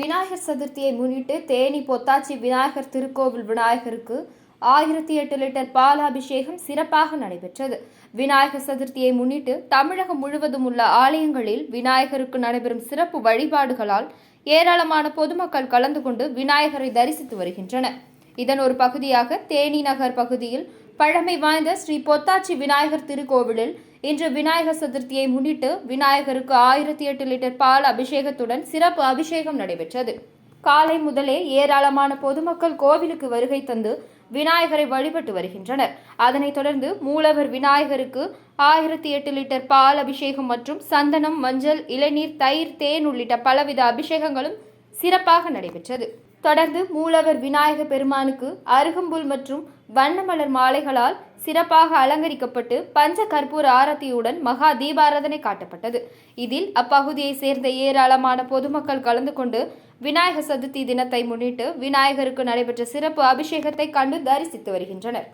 விநாயகர் சதுர்த்தியை முன்னிட்டு தேனி பொத்தாச்சி விநாயகர் திருக்கோவில் விநாயகருக்கு ஆயிரத்தி எட்டு லிட்டர் பாலாபிஷேகம் சிறப்பாக நடைபெற்றது. விநாயகர் சதுர்த்தியை முன்னிட்டு தமிழகம் முழுவதும் உள்ள ஆலயங்களில் விநாயகருக்கு நடைபெறும் சிறப்பு வழிபாடுகளால் ஏராளமான பொதுமக்கள் கலந்து கொண்டு விநாயகரை தரிசித்து வருகின்றனர். இதன் ஒரு பகுதியாக தேனி நகர் பகுதியில் பழமை வாய்ந்த ஸ்ரீ பொத்தாச்சி விநாயகர் திருக்கோவிலில் இன்று விநாயகர் சதுர்த்தியை முன்னிட்டு விநாயகருக்கு ஆயிரத்தி எட்டு லிட்டர் பால் அபிஷேகத்துடன் சிறப்பு அபிஷேகம் நடைபெற்றது. காலை முதலே ஏராளமான பொதுமக்கள் கோவிலுக்கு வருகை தந்து விநாயகரை வழிபட்டு வருகின்றனர். அதனைத் தொடர்ந்து மூலவர் விநாயகருக்கு ஆயிரத்தி எட்டு லிட்டர் பால் அபிஷேகம் மற்றும் சந்தனம் மஞ்சள் இளநீர் தயிர் தேன் உள்ளிட்ட பலவித அபிஷேகங்களும் சிறப்பாக நடைபெற்றது. தொடர்ந்து மூலவர் விநாயக பெருமானுக்கு அருகம்புல் மற்றும் வண்ணமலர் மாலைகளால் சிறப்பாக அலங்கரிக்கப்பட்டு பஞ்ச கற்பூர ஆரத்தியுடன் மகா தீபாராதனை காட்டப்பட்டது. இதில் அப்பகுதியைச் சேர்ந்த ஏராளமான பொதுமக்கள் கலந்து கொண்டு விநாயகர் சதுர்த்தி தினத்தை முன்னிட்டு விநாயகருக்கு நடைபெற்ற சிறப்பு அபிஷேகத்தை கண்டு தரிசித்து வருகின்றனர்.